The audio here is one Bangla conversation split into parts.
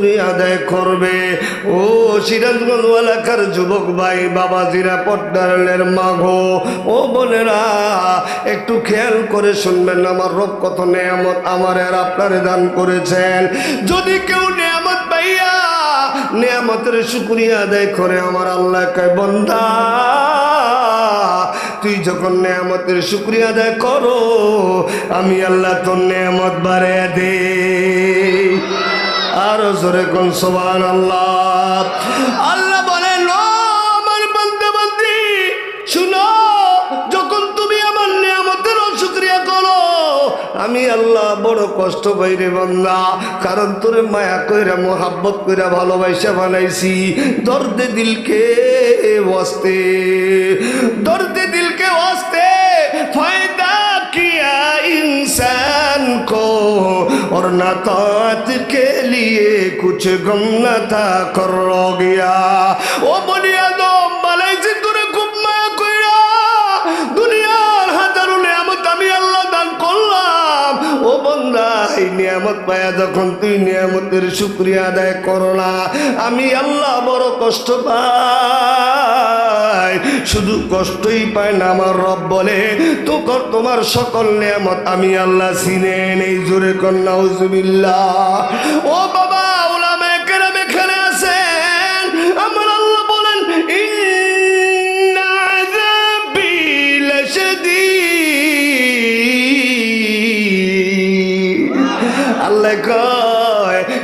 শুক্রিয়া আদায় করবে। ও সিরাজগঞ্জ এলাকার যুবক ভাই বাবাজিরা পট্টারের মাঘো ও বোনেরা, একটু খেয়াল করে শুনবেন, আমার রব কত নেয়ামত আমার আর আপনারে দান করেছেন। যদি কেউ নেয়ামত পাইয়া নেয়ামতের শুক্রিয়া আদায় করে, আমার আল্লাহ কয়, বন্দা, তুই যখন নেয়ামতের শুক্রিয়া আদায় করো, আমি আল্লাহ তোর নেয়ামত বাড়ে দে। আর জোরে কোন সবান আল্লাহ আল্লাহ বলে আমার বান্দা, বান্দি, শুনো, যখন তুমি আমার নিয়ামতের অসুক্রিয়া করো, আমি আল্লাহ বড় কষ্ট বাইরে রে কারণ তোর মায়া কইরা, মোহাব্বত কইরা ভালোবাসা বানাইছি। দর্দে দিলকে বসতে দর্দে দিলকে বসতে ফায়দা কিয়া ইনসান কো ওর না তো लिए कुछ गम न था कर रो गया ও বনিয়াদো মালাইছি তোরে খুব মায়া কইরা দুনিয়ার হাজারো নিয়ামত আমি আল্লাহ দান করলাম ও বন্দা এই নিয়ামত পায়া যখন তুই নিয়ামতের শুক্রিয়া আদায় করো না আমি আল্লাহ বড় কষ্ট পাই শুধু কষ্টই পায় না আমার রব বলে। তো তোমার সকল নিয়ামত আমি আল্লাহ চিনে নেই, জোরে কন্যা হুজুবিল্লাহ ও বাবা ওলামে কেরাম এখানে আমার আল্লাহ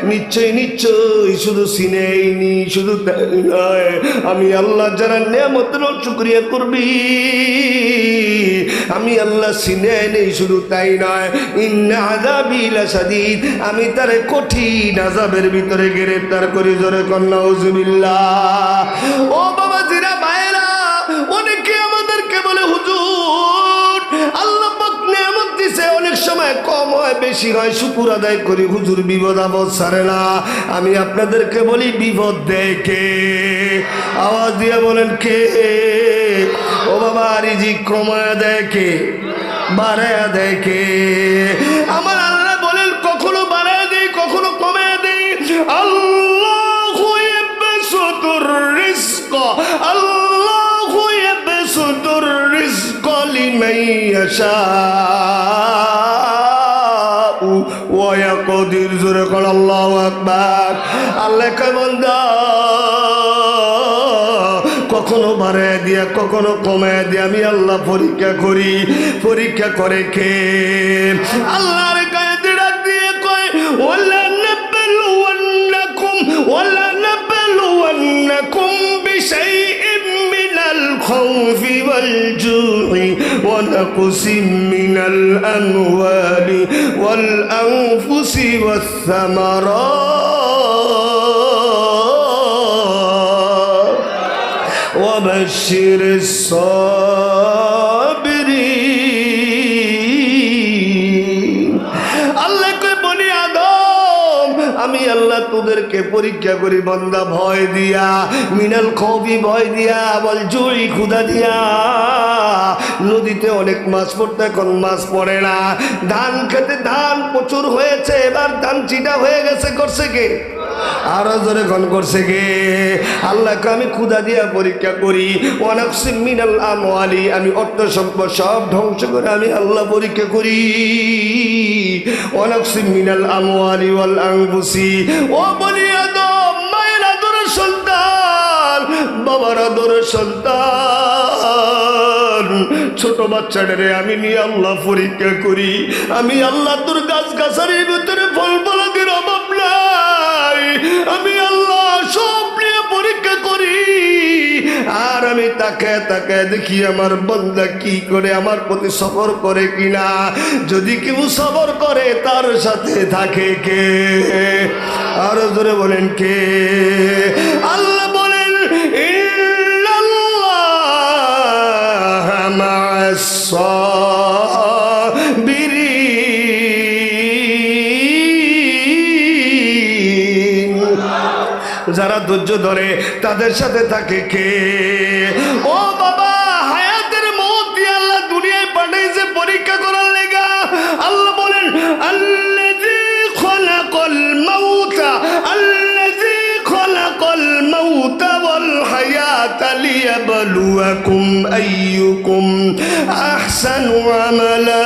নিশ্চয় নিশ্চয় শুধু সিনেইনি শুধু নয়। আমি আল্লাহ যারা নেমতের শুক্রিয়া করবি। আমি আল্লাহ সিনে নেই, শুধু তাই নয়। ইন্না আমি তারে কঠিন আজাবের ভিতরে গ্রেফতার করি, জোরে কন্যা উজুবিল্লাহ বেশি হয়, শুকুর আদায় করি। হুজুর, বিপদ আপদ সারে না। আমি আপনাদেরকে বলি, বিপদ দেখে। আওয়াজ দিয়ে বলেন, কে? ও বাবা, রিজিক কমায় দেখে বাড়ায় দেখে আমার আল্লাহ বলেন, কখনো বাড়ায় দেয় কখনো কমায় দেয় আল্লাহ আল্লাহ লিমান ইয়াশা। আল্লাহু আকবার। আল্লাহ কেমন কখনো বাড়াই দিয়া, কখনো কমাই দিয়া আমি আল্লাহ পরীক্ষা করি। পরীক্ষা করে কে? দিড়া দিয়ে কয় الخوف والجوع ونقص من الأموال والأنفس والثمرات. وبشر الصالحين তোদেরকে পরীক্ষা করি, বন্দা, ভয় দিয়া, মিনাল খবি ভয় দিয়া, বল জুই ক্ষুদা দিয়া। নদীতে অনেক মাছ পড়তে, এখন মাছ পড়ে না। ধান খেতে ধান প্রচুর হয়েছে, এবার ধান চিটা হয়ে গেছে, করছে কে? আরও জোরে ঘন করছে গে। আল্লাহকে আমি ক্ষুদা দিয়া পরীক্ষা করি। আমি অর্থ সম্পদ সব ধ্বংস করে আমি আল্লাহ পরীক্ষা করি। অনাফসি মিনাল আমওয়ালি ওয়াল আনফুসি। ও বলি আদম, মায়ের আদরের সন্তান, বাবার আদরের সন্তান। ছোট বাচ্চাটারে আমি নিয়ে আল্লাহ পরীক্ষা করি। আমি আল্লাহ তোর গাছ গাছারির ভিতরে ফল ফলাদের তাকায় তাকে তাকে দেখি আমার বন্দা কি করে আমার প্রতি সফর করে কিনা। যদি কেউ সফর করে, তার সাথে থাকে কে? আরও ধরে বলেন কে? আল্লাহ বলেন ইল্লাল্লাহ মা'আস যারা ধৈর্য ধরে, তাদের সাথে থাকে কে? ও বাবা, হায়াতের মত দিয়ে আল্লাহ দুনিয়ায় পাঠাইছে পরীক্ষা করার লেগা। আল্লাহ বলেন আল্লাজি খলাকল মাউতা আল্লাজি আহসানু আমালা।